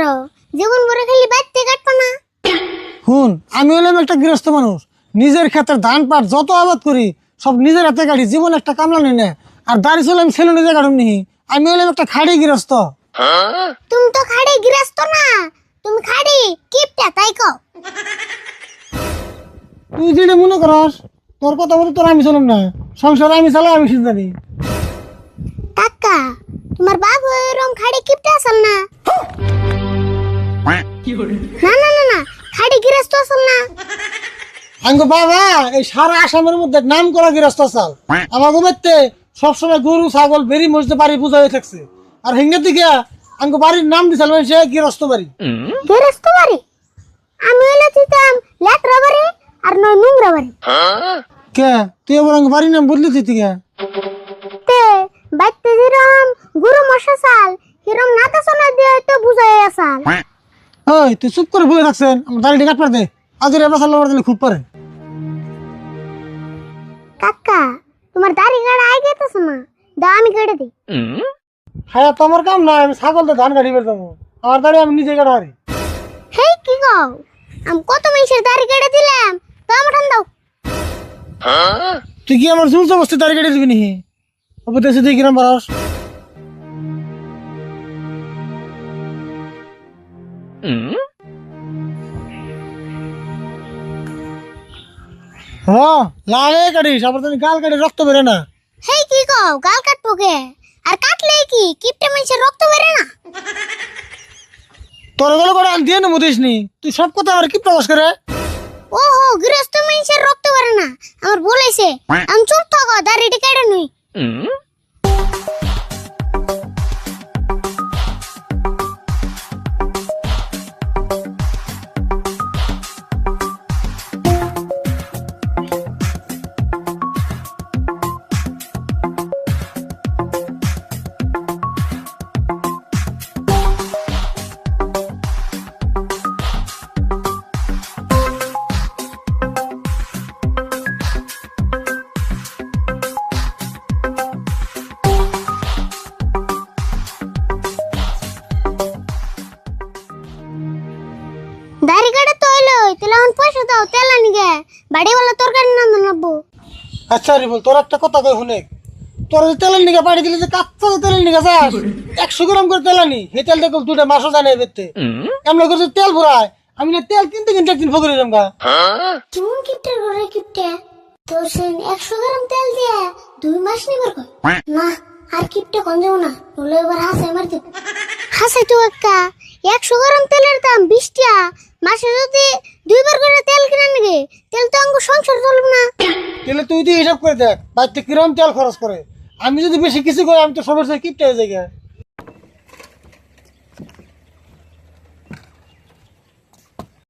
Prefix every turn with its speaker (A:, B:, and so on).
A: পারো জীবন ভরে খালি বাইতে কাটবো না।
B: হুন আমি হলাম একটা গৃহস্থ মানুষ। নিজের ক্ষেতের ধান পাট যত আবাদ করি সব নিজের হাতে কাটি জীবন একটা কামলা নেই আর দাড়ি চলে আমি ছেলে নিজে কাটুম নিহি। আমি হলাম একটা খাড়ি গৃহস্থ।
A: তুমি তো খাড়ি গৃহস্থ না। তুমি খাড়ি কিপটা তাই কও।
B: তুই যেটা মনে করস তোর কথা বলে তোর আমি চলুম না। সংসার আমি চালাই আমি সিদ্ধানি
A: কাকা তোমার বাবু এরম খাড়ি কিপটা আসল না? না না না না খাড়ি গৃহস্থ আসল না।
B: আঙ্গো বাবা এই সারা আসামের মধ্যে নাম করা গৃহস্থ চাল আমার গোবাইতে সবসময় গরু ছাগল বেরি মসজিদে বাড়ি পূজা হয়ে থাকছে। আর হিঙ্গা থেকে আঙ্গো বাড়ির নাম দিছিল সে গৃহস্থ বাড়ি।
A: গৃহস্থ বাড়ি? আমি হলে দিতাম লেটরা বাড়ি আর নয় নোংরা বাড়ি।
B: কে? তুই আবার আঙ্গো বাড়ির নাম বদলে দিতি কে?
A: তে বাইতে যেরম গুরু মশা চাল হিরম নাতা সোনা দিয়ে তো বুঝাই আসাল।
B: তুই চুপ করে বলে থাকছেন আমার দাড়িটা কাটবার দে। আজের এবার সাল্লাহ দিলে খুব পারে।
A: কাকা তোমার দাড়ি গাড়া আই গেতেছ না দাও আমি কেটে দিই।
B: হ্যাঁ তো আমার কাম না আমি ছাগল তো ধান কাটি বেরতাম আমার দাড়ি আমি নিজে কাটা হারি
A: হেই কি গো আমি কত মানুষের দাড়ি কেটে দিলাম? তো আমার ঠান দাও।
B: তুই কি আমার জোর জবস্তি দাড়ি কেটে দিবি নিহি অবু দেশে দিয়ে কিরম বারস হ্যাঁ লালে কাটিস আবার তুমি গাল কাটি রক্ত বেরে না।
A: হেই কি কও? গাল কাটবো কে? আর কাটলে কি? কিপটে মানুষের রক্ত বেরে না?
B: তোর গেলে করে আন দিয়ে নেব নি তুই সব কথা আবার কি প্রকাশ করে?
A: হো গৃহস্থ মানুষের রক্ত বেরে না। আমার বলেছে আমি চুপ থাকো দাঁড়িয়ে কেটে নুই। বাড়িওয়ালা তরকারি না নেব
B: আচ্ছা রে তোর একটা কথা কই শুনে। তোর যে তেলের নিগা পাড়ি দিলে যে কাচ্চা তেলের নিগা যাস একশো গ্রাম করে তেল আনি সেই তেল দেখো দুটা মাসও জানে বেতে। এমন করে তেল ভরায় আমি না তেল কিনতে কিনতে একদিন ফকরে যাম গা।
A: চুন কিপটে ঘরে কিপটে তো সে একশো গ্রাম তেল দিয়ে দুই মাস নিবার কয়। না আর কিপটে কোন যাব না বলে এবার হাসে মার দেব তো একটা। একশো গ্রাম তেলের দাম বিশ টাকা মাসে যদি দুইবার করে তেল কিনে নিবে তেল তো আঙ্গু সংসার চলবে না।
B: তাহলে তুই তুই হিসাব করে দেখ, বাড়িতে কিরম তেল খরচ করে? আমি যদি বেশি কিছু করি, আমি তো সবার কিপ্টে হয়ে যাই।